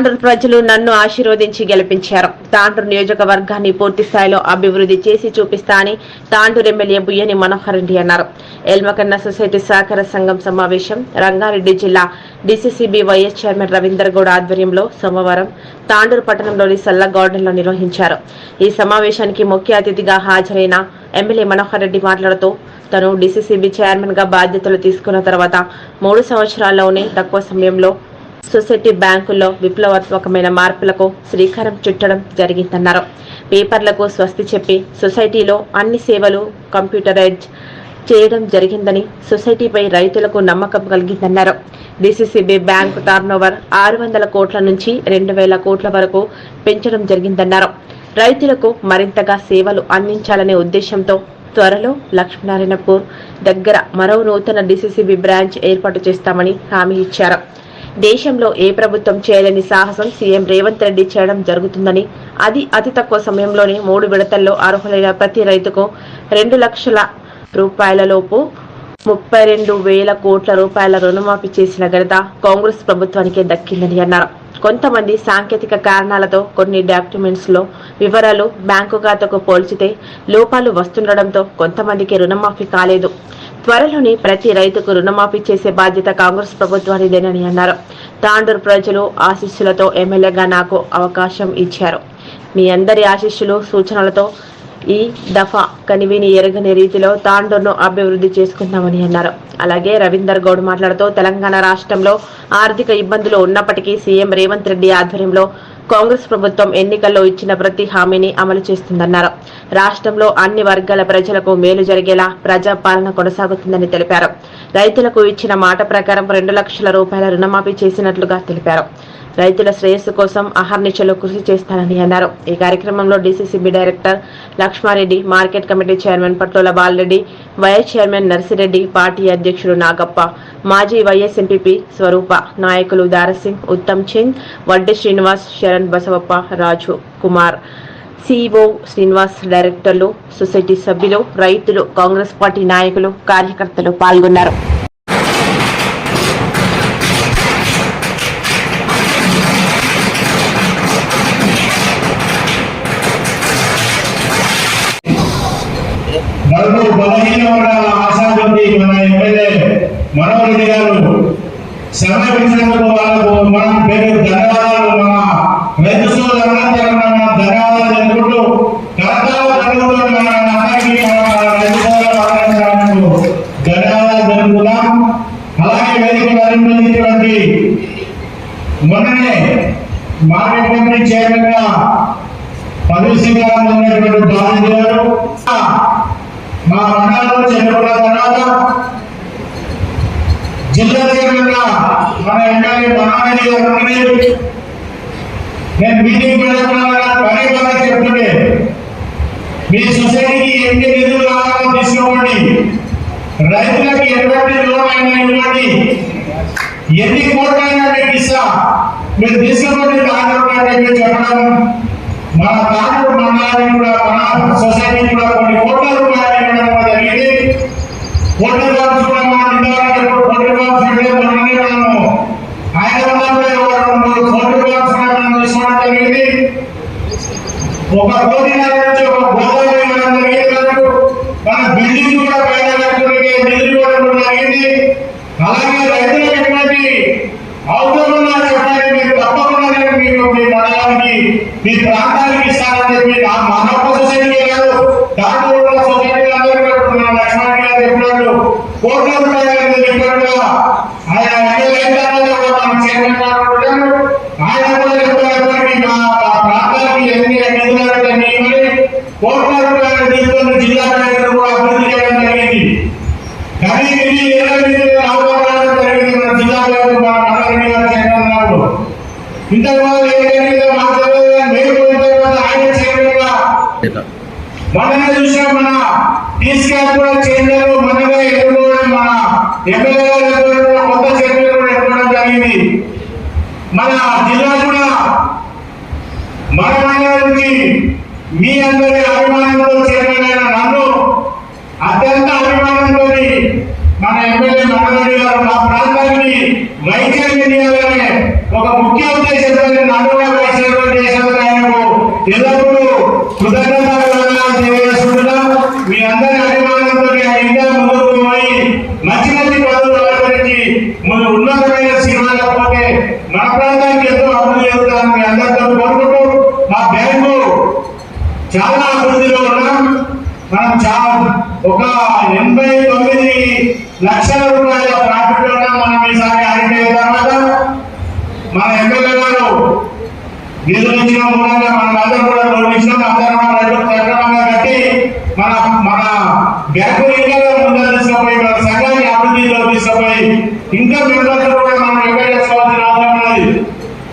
తాండ్ర ప్రజలు నన్ను ఆశీర్వదించి గెలిపించారు. తాండ్రు నియోజకవర్గాన్ని పూర్తి స్థాయిలో అభివృద్ధి చేసి చూపిస్తా అని తాండూరు ఎమ్మెల్యే బుయ్యని మనోహర్ రెడ్డి అన్నారు. ఎల్మకన్న సొసైటీ సహకార సంఘం సమావేశం రంగారెడ్డి జిల్లా DCCB vice chairman Ravinder Goud ఆధ్వర్యంలో సోమవారం తాండూరు పట్టణంలోని సల్ల గార్డెన్లో నిర్వహించారు. ఈ సమావేశానికి ముఖ్య అతిథిగా హాజరైన ఎమ్మెల్యే మనోహర్ రెడ్డి మాట్లాడుతూ తను డిసిసిబి చైర్మన్గా బాధ్యతలు తీసుకున్న తర్వాత మూడు సంవత్సరాల్లోనే తక్కువ సమయంలో సొసైటీ బ్యాంకుల్లో విప్లవాత్మకమైన మార్పులకు శ్రీకారం చుట్టడం జరిగిందన్నారు. పేపర్లకు స్వస్తి చెప్పి సొసైటీలో అన్ని సేవలు కంప్యూటరైజ్ చేయడం జరిగిందని సొసైటీపై రైతులకు నమ్మకం కలిగిందన్నారు. డిసిసిబి బ్యాంకు టర్నోవర్ ఆరు వందల కోట్ల నుంచి రెండు వేల కోట్ల వరకు పెంచడం జరిగిందన్నారు. రైతులకు మరింతగా సేవలు అందించాలనే ఉద్దేశంతో త్వరలో లక్ష్మీనారాయణపూర్ దగ్గర మరో నూతన డిసిసిబి బ్రాంచ్ ఏర్పాటు చేస్తామని హామీ ఇచ్చారు. దేశంలో ఏ ప్రభుత్వం చేయలేని సాహసం సీఎం రేవంత్ రెడ్డి చేయడం జరుగుతుందని అది అతి తక్కువ సమయంలోనే మూడు విడతల్లో అర్హులైన ప్రతి రైతుకు రెండు లక్షల రూపాయలలోపు ముప్పై రెండు వేల కోట్ల రూపాయల రుణమాఫీ చేసిన ఘనత కాంగ్రెస్ ప్రభుత్వానికే దక్కిందని అన్నారు. కొంతమంది సాంకేతిక కారణాలతో కొన్ని డాక్యుమెంట్స్లో వివరాలు బ్యాంకు ఖాతాకు పోల్చితే లోపాలు వస్తుండడంతో కొంతమందికి రుణమాఫీ కాలేదు. త్వరలోనే ప్రతి రైతుకు రుణమాఫీ చేసే బాధ్యత కాంగ్రెస్ ప్రభుత్వానిదేనని అన్నారు. తాండూరు ప్రజలు ఆశీస్సులతో ఎమ్మెల్యేగా నాకు అవకాశం ఇచ్చారు. మీ అందరి ఆశీస్సులు సూచనలతో ఈ దఫా కనివిని ఎరగని రీతిలో తాండూరును అభివృద్ధి చేసుకుందామని అన్నారు. అలాగే రవీందర్ గౌడ్ మాట్లాడుతూ తెలంగాణ రాష్ట్రంలో ఆర్థిక ఇబ్బందులు ఉన్నప్పటికీ సీఎం రేవంత్ రెడ్డి ఆధ్వర్యంలో కాంగ్రెస్ ప్రభుత్వం ఎన్నికల్లో ఇచ్చిన ప్రతి హామీని అమలు చేస్తుందన్నారు. రాష్ట్రంలో అన్ని వర్గాల ప్రజలకు మేలు జరిగేలా ప్రజాపాలన కొనసాగుతుందని తెలిపారు. రైతులకు ఇచ్చిన మాట ప్రకారం రెండు లక్షల రూపాయల రుణమాఫీ చేసినట్లుగా తెలిపారు. రైతుల శ్రేయస్సు కోసం అహర్నిశలు కృషి చేస్తానని అన్నారు. ఈ కార్యక్రమంలో DCCB director Lakshmareddy market committee chairman Patlola Balareddy vice chairman Narsireddy party అధ్యక్షుడు నాగప్ప మాజీ వైఎస్ ఎంపీపీ స్వరూప నాయకులు దారసింగ్ ఉత్తమ్ సింగ్ వడ్డె శ్రీనివాస్ శరణ్ బసవప్ప రాజు కుమార్. సిఇఓ శ్రీనివాస్ డైరెక్టర్లు సొసైటీ సభ్యులు రైతులు కాంగ్రెస్ పార్టీ నాయకులు కార్యకర్తలు పాల్గొన్నారు. బలహీన వర్గాల ఆశాజ్యోతి మన ఎమ్మెల్యే మనోహర్ రెడ్డి గారు. సమయం ఇచ్చినందుకు వాళ్ళకు మన పేరు ధన్యవాదాలు. మన రైతు సోదరులందరికీ ధన్యవాదాలు తెలుపుకుంటూ మన అందరికీ రైతు ధన్యవాదాలు అలాగే వేదిక అలంకరించినటువంటి మొన్ననే మార్కెట్ కమిటీ చైర్మన్గా పదవి స్వీకారం పొందినటువంటి బాధ్యత గారు. మా మండలంలో చనిపోయిన తర్వాత జిల్లా మన ఎమ్మెల్యే మనారెడ్డి గారు నేను మీటింగ్ పదే పదే చెప్తుంటే మీ సొసైటీకి ఎన్ని నిధులు కావాలో తీసుకోండి రైతులకు ఎటువంటి లోన్ ఇవ్వండి ఎన్ని కోట్లైనా మీకు ఇస్తా మీరు తీసుకోండి ఆంధ్రప్రదేశ్ చెప్పడం మన మండలానికి కూడా మన సొసైటీ కూడా కొన్ని కోట్ల రూపాయలు ఇవ్వడం జరిగింది. కోట్ల బాక్స్ కూడా మన ఇంతవరకు కోట్ల బాక్స్ ఇవ్వలేదు మనమే మనము ఆయన ఉన్నప్పుడు ఎవరు మూడు కోట్ల బాక్స్ మనం తీసుకోవడం జరిగింది. ఒక కోటి నుంచి ఒక గోదావరి ఇవ్వడం జరిగింది మన బిల్డింగ్ కూడా పైన కట్టుకునే నిధులు ఇవ్వడం జరిగింది. అలాగే రైతులకు ఎటువంటి అవసరం చెప్పండి మీరు తప్పకుండా నేను మీకు మీ మండలానికి మీ ప్రాంతానికి ఇస్తానని చెప్పి మానవ సొసైటీ కాదు దాంట్లో ఉన్న సొసైటీ అందరూ మన లక్ష్మణ్ గారు చెప్పినట్టు కోట్ల రూపాయలు చెప్పినట్టుగా ఆయన ఎమ్మెల్యే చైర్మన్ గారు ఆయన కూడా మా ప్రాంతానికి ఎన్ని నిధులు ఇవ్వని కోట్ల రూపాయలు తీసుకొని జిల్లా కలెక్టర్ కూడా అభివృద్ధి చేయడం జరిగింది. కానీ ఇది జరిగింది మన జిల్లా కలెక్టర్ మన మనోహర్ గారు చైర్మన్ గారు ఇంతకుముందు ఏం జరిగిందో మాకు తెలియదు కానీ మేము పోయిన తర్వాత ఆయన చైర్మన్గా చూసాం మన తీసుకెళ్ళి కూడా చైర్మన్ మనమే ఎన్నుకోవడం మన ఎమ్మెల్యే గారు కొత్త చైర్మన్ కూడా ఎన్నుకోవడం జరిగింది. మన జిల్లా కూడా నుంచి మీ అందరి అభిమానంతో చైర్మన్ అయిన నన్ను అత్యంత అభిమానంతో మన గారు మా ప్రాంతాన్ని వైద్యం చేయాలనే ఒక ముఖ్య ఉద్దేశంతో నా ఎల్లప్పుడూ కృతజ్ఞతలు తెలియజేసుకుంటున్నాం. మీ అందరి అభిమానంతో ఇంకా ముందుకు పోయి మంచి మంచి పనులు ఆచరించి మన ఉన్నతమైన మన ప్రాంతానికి ఎంతో అభివృద్ధి మీ అందరితో కోరుకుంటూ మా బ్యాంకు చాలా అభివృద్ధిలో మనం చాలా ఒక ఎనభై తొమ్మిది లక్షల రూపాయల ప్రాఫిట్ మనం ఈసారి ఆడిన తర్వాత మన ఎమ్మెల్యే గారు నిధులు ఇచ్చిన మూలంగా మనం అందరం కూడా లోన్ ఇచ్చినాం అందరం సక్రమంగా కట్టి మన మన బ్యాంకు ఇంకా ముందు తీసుకుపోయి మన సంఘాన్ని అభివృద్ధిలో తీసుకుపోయి ఇంకా మెంబర్స్ కూడా మనం ఎక్కడ చేసుకోవాల్సిన అవసరం ఉన్నది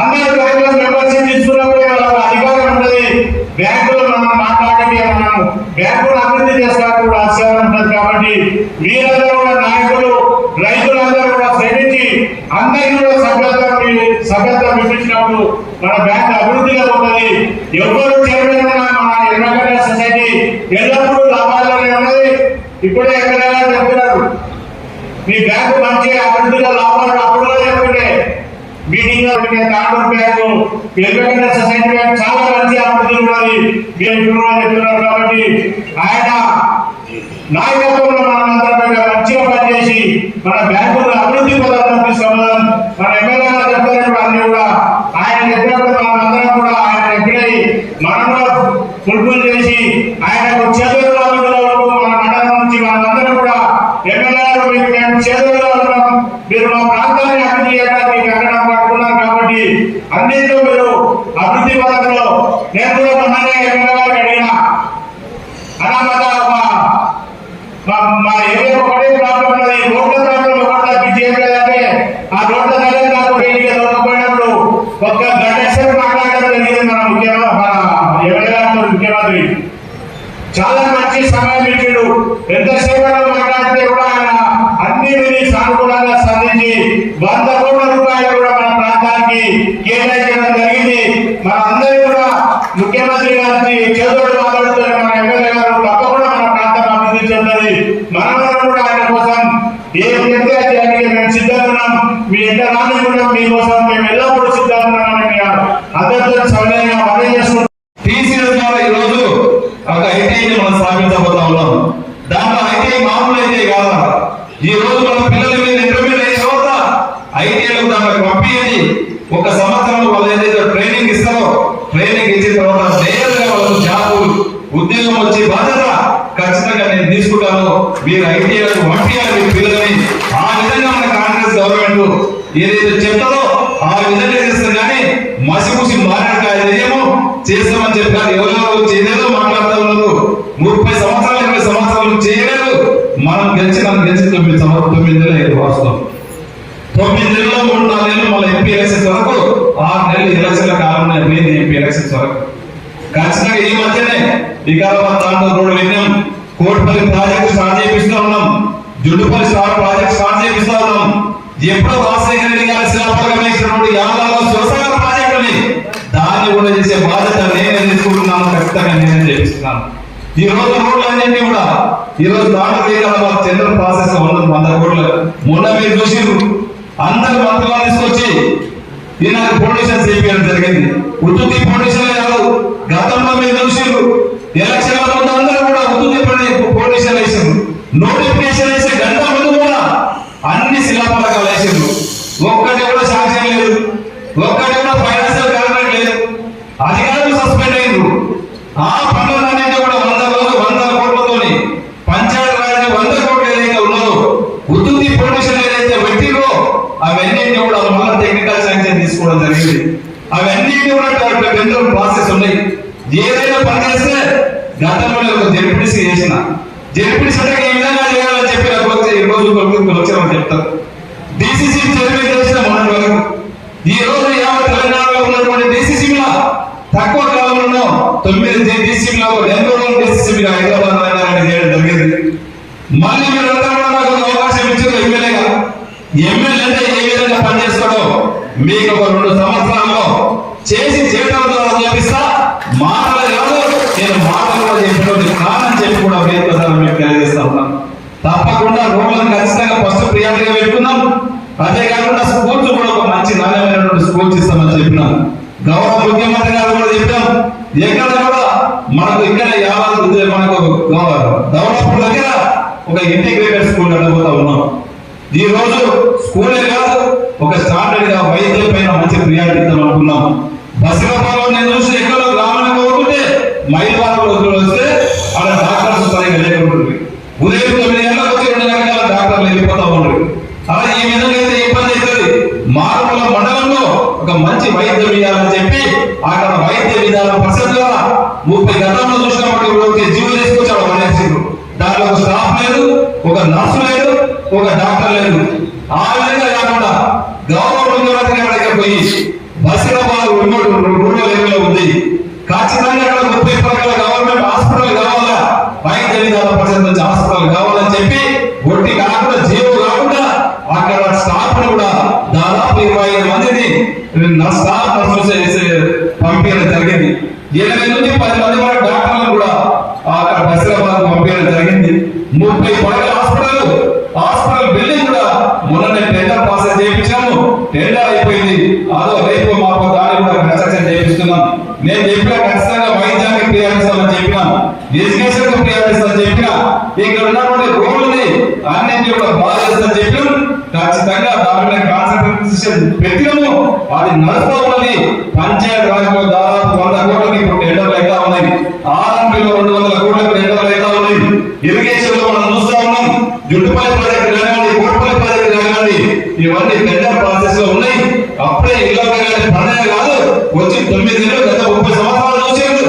అందరూ బ్యాంకులో మెంబర్షిప్ తీసుకున్నప్పుడు వాళ్ళకి అధికారం ఉంటుంది బ్యాంకులో మనం మాట్లాడండి మనం బ్యాంకులు అభివృద్ధి చేసుకోవడానికి కూడా ఆస్కారం ఉంటుంది కాబట్టి మీరందరూ కూడా నాయకులు రైతులందరూ కూడా శ్రమించి అందరికీ కూడా సభ్యత్వం మీ- సభ్యత్వం ఇప్పించినప్పుడు మన బ్యాంక్ అభివృద్ధిగా ఉన్నది. ఎవరు చైర్మన్ మన ఎర్రగడ్డ సొసైటీ ఎల్లప్పుడూ లాభాల్లోనే ఉన్నది. ఇప్పుడే ఎక్కడైనా చెప్తున్నారు. మీ బ్యాంకు మంచి అభివృద్ధిలో లాభాలు అప్పుడు చెప్తుంటే మీటింగ్లో Tandur bank Erragadda society bank చాలా మంచి అభివృద్ధి ఉన్నది. మీరు చెప్తున్నారు కాబట్టి ఆయన నాయకత్వంలో మనందరం మంచిగా పనిచేసి మన బ్యాంకులు అభివృద్ధి పదార్థం తీసుకున్నాం మన ఎమ్మెల్యే గారు చెప్పినప్పుడు అన్ని కూడా ఆయన చెప్పినప్పుడు మనం కూడా ఆయన ఎప్పుడై మనం కూడా ఫుల్ఫిల్ చేసి ఆయనకు చేతుల్లో ఉంటూ మన మండలం నుంచి మనందరం కూడా ఎమ్మెల్యే గారు మీకు మేము చేతుల్లో ఉన్నాం. మీరు మా ప్రాంతాన్ని అభివృద్ధి చేయడానికి కంకణం పట్టుకున్నారు కాబట్టి అన్నింటిలో మీరు అభివృద్ధి పదంలో నేను కూడా మొన్ననే ఎమ్మెల్యే గారికి అడిగినా అనామత మా మా ఏరియా ఒకటే ప్రాబ్లం ఉన్నది రోడ్ల ప్రాబ్లం ఒకటి తప్పించి ఏం లేదంటే ఆ రోడ్ల దగ్గర నాకు వేడిగా దొరకపోయినప్పుడు ఒక్క గణేశ్వర్ మాట్లాడడం జరిగింది మన ముఖ్యమంత్రి మన ఎమ్మెల్యే గారితో ముఖ్యమంత్రి చాలా మంచి సమయం ఇచ్చిండు ఎంతసేపు మాట్లాడితే కూడా ఆయన అన్ని విని సానుకూలంగా స్పందించి వంద కోట్ల రూపాయలు కూడా మన ప్రాంతానికి కేటాయించడం జరిగింది. మన అందరూ కూడా ముఖ్యమంత్రి గారిని చేదోడు మాట్లాడుతున్న మన ఎమ్మెల్యే గారు తప్పకుండా మన ప్రాంతం అభివృద్ధి చెందుతుంది మనమందరం కూడా ఆయన కోసం ఏ చెప్తే అది చేయడానికి మేము సిద్ధంగా ఉన్నాం మీ ఎంత రాని కూడా మీకోసం మేము ఎల్లప్పుడూ సిద్ధంగా ఉన్నామని అందరితో సౌలభ్యంగా మనం చేసుకుంటాం టీసీఎస్ ద్వారా ఈ రోజు ఒక ఐటీఐని మనం స్థాపించబోతా ఉన్నాం దాంట్లో ఐటీఐ మామూలు ఐటీఐ కాదా ఈ రోజు మన పిల్లల మీద ఇంటర్మీడియట్ అయిన తర్వాత ఐటీఐలకు దానికి పంపించి ఒక సంవత్సరంలో వాళ్ళు ఏదైతే ట్రైనింగ్ ఇస్తారో ట్రైనింగ్ ఇచ్చిన తర్వాత నేరుగా వాళ్ళకు జాబ్ ఉద్యోగం వచ్చే బాధ్యత ఖచ్చితంగా నేను తీసుకుంటాను. మీరు ఐటీఐలకు పంపించాలి మీ పిల్లలని ఆ విధంగా మన కాంగ్రెస్ గవర్నమెంట్ ఏదైతే చెప్తారో ఆ విధంగా చేస్తారు. కానీ మసిపూసి మాట్లాడకాయ ఏమో చేస్తామని చెప్పారు. ఎవరెవరు చేయలేదో మాట్లాడుతూ ఉన్నారు. ముప్పై సంవత్సరాలు ఇరవై సంవత్సరాలు చేయలేదు. మనం గెలిచి మనం గెలిచి తొమ్మిది సంవత్సరాలు తొమ్మిది నెలలు వాస్తవం. తొమ్మిది నెలలో మూడు నాలుగు నెలలు మళ్ళీ ఎంపీ ఎలక్షన్స్ వరకు ఆరు నెలలు ఎలక్షన్ల కాలంలో పోయింది ఎంపీ ఎలక్షన్స్ వరకు. ఖచ్చితంగా ఈ మధ్యనే వికారాబాద్ తాండూరు రోడ్డు విన్నాం. కోటిపల్లి ప్రాజెక్ట్ స్టార్ట్ చేపిస్తూ ఉన్నాం. జుడ్డుపల్లి స్టార్ ప్రాజెక్ట్ స్టార్ట్ చేపిస్తూ ఉన్నాం. ఎప్పుడో రాజశేఖర రెడ్డి గారి శిలాపలకం వేసినటువంటి యాదాలో శివసాగర్ ప్రాజెక్ట్ దాన్ని కూడా చేసే బాధ్యత నేనే తీసుకుంటున్నాను ఖచ్చితంగా నేనే చేపిస్తున్నాను. ఈ రోజు రోడ్లు కూడా ఈ రోజు తాండూరు వికారాబాద్ టెండర్ ప్రాసెస్లో ఉన్నది వంద కోట్లు మొన్న మీరు చూసి అందరు మంత్రులను తీసుకొచ్చి ఈనాడు ఫౌండేషన్ చేపించడం జరిగింది. ఉత్తుతి ఫౌండేషన్ కాదు గతంలో మీరు చూసిండ్రు ఎలక్షన్ల ముందు అందరూ కూడా ఉత్తుతి ఫౌండేషన్ వేసారు నోటిఫికేషన్ వేసే గంట ముందు కూడా అన్ని శిలాపలకాలు వేసారు ఒక్కటి కూడా సాక్ష్యం లేదు. ఒక్క కూడా ఫైనాన్షియల్ కారణం లేదు అధికారులు సస్పెండ్ అయ్యిండ్రు ఆ పనులన్నింటి కూడా వంద రోజులు వందల కోట్లతోని పంచాయతీ రాజ్ వంద కోట్లు ఏదైతే ఉన్నదో ఉత్తుతి ఫౌండేషన్ ఏదైతే పెట్టిరో అవన్నీ కూడా మళ్ళీ టెక్నికల్ శాంక్షన్ తీసుకోవడం జరిగింది అవన్నీ ఇక్కడ టెండర్ ప్రాసెస్ ఉన్నాయి. ఏదైనా పని చేస్తే గతంలో ఒక జెడ్పీసీ చేసిన. జెడ్పీసీ అంటే ఈ విధంగా చేయాలని చెప్పి నాకు ఈ రోజు కొడుకు వచ్చామని చెప్తారు. డిసిసి చైర్మన్ చేసిన మొన్నటి వరకు ఈ రోజు యావత్ తెలంగాణలో ఉన్నటువంటి డిసిసి తక్కువ కాలంలో తొమ్మిది డిసిసిలో బెంగళూరు రోజులు డిసిసి హైదరాబాద్ రంగారెడ్డి చేయడం జరిగింది. మళ్ళీ మీరు నాకు ఒక అవకాశం ఇచ్చారు ఎమ్మెల్యేగా. ఎమ్మెల్యే అంటే ఏ విధంగా పనిచేస్తాడో మీకు ఒక రెండు సంవత్సరాల్లో చేసి చేయడం ద్వారా చూపిస్తా మాటలు కాదు నేను మాటలు కూడా చెప్పినటువంటి కారణం చెప్పి కూడా ప్రయత్నం మేము మీకు తెలియజేస్తా తప్పకుండా రోడ్లను ఖచ్చితంగా ఫస్ట్ ప్రియారిటీగా పెట్టుకుందాం. అదే కాకుండా స్కూల్స్ కూడా ఒక మంచి నాణ్యమైనటువంటి స్కూల్స్ ఇస్తామని చెప్పినాం గౌరవ ముఖ్యమంత్రి గారు కూడా చెప్పాం ఎక్కడ కూడా మనకు ఇక్కడ యాభై మనకు డెవలప్మెంట్ దగ్గర ఒక ఇంటిగ్రేటెడ్ స్కూల్ అడగబోతా ఉన్నాం. ఈ రోజు స్కూలే కాదు ఒక స్టాండర్డ్గా వైద్యం పైన మంచి ప్రియారిటీ ఇద్దాం అనుకున్నాం. బస్సులో నేను చూసి ఎక్కడో గ్రామానికి పోతుంటే మైలవారం రోజులు వస్తే అక్కడ డాక్టర్స్ సరిగా లేకుంటుంది ఉదయం తొమ్మిది గంటలకు వచ్చి రెండు గంటల డాక్టర్లు వెళ్ళిపోతా ఉన్నారు. అలా ఈ విధంగా అయితే ఇబ్బంది అవుతుంది మారుమూల మండలంలో ఒక మంచి వైద్యం ఇవ్వాలని చెప్పి అక్కడ వైద్య విధానం పరిస్థితి ద్వారా ముప్పై గతంలో చూసినప్పుడు వచ్చి జీవులు తీసుకొచ్చి అక్కడ పడేసిండ్రు దాంట్లో ఒక స్టాఫ్ లేదు ఒక నర్సు లేదు ఒక డాక్టర్ లేదు. ఆ విధంగా కాకుండా గవర్నమెంట్ ఉద్యోగస్తులు ఎక్కడికి పోయి బస్సులబాద్ రూరల్ ఏరియాలో ఉంది ఖచ్చితంగా అక్కడ ముప్పై పరకాల గవర్నమెంట్ హాస్పిటల్ కావాలా వైద్య విధాన పరిషత్ నుంచి హాస్పిటల్ కావాలని చెప్పి ఒట్టి కాకుండా జీవం కాకుండా అక్కడ స్టాఫ్ కూడా దాదాపు ఇరవై ఐదు మందిని స్టాఫ్ నర్సెస్ పంపించడం జరిగింది. ఎనిమిది నుంచి పది మంది వరకు డాక్టర్లను కూడా అక్కడ బస్సులబాద్ పంపించడం జరిగింది. ముప్పై పడకల హాస్పిటల్ హాస్పిటల్ బిల్డింగ్ కూడా మొన్ననే టెండర్ పాస్ చేయించాము. టెండర్ అయిపోయింది. అదో రేపు మాకు దాన్ని కూడా కన్స్ట్రక్షన్ చేయిస్తున్నాం. నేను చెప్పిన ఖచ్చితంగా వైద్యానికి ప్రియారిస్తామని చెప్పినాను. ఎడ్యుకేషన్ చెప్పిన ఇక్కడ ఉన్నటువంటి రోడ్లని అన్నింటి కూడా బాగా చేస్తామని చెప్పినాం ఖచ్చితంగా దాని మీద కాన్సన్ట్రేషన్ పెట్టినము. అది నడుస్తూ ఉన్నది. పంచాయత్ రాజ్లో దాదాపు వంద కోట్లకి ఇప్పుడు టెండర్లు అయితే ఉన్నాయి. ఆర్ఎంపీలో రెండు వందల కోట్లకు టెండర్లు అయితే ఉన్నాయి. ఇరిగేషన్లో మనం చూస్తా ఉన్నాం. జుట్టుపల్లి ప్రాజెక్ట్ కానివ్వండి కోటపల్లి ప్రాజెక్ట్ కానివ్వండి ఇవన్నీ టెండర్ ప్రాసెస్లో ఉన్నాయి. అప్పుడే ఇల్లు పండుగ కాదు వచ్చి తొమ్మిది నెలలు గత ముప్పై సంవత్సరాలు చూసిండ్రు.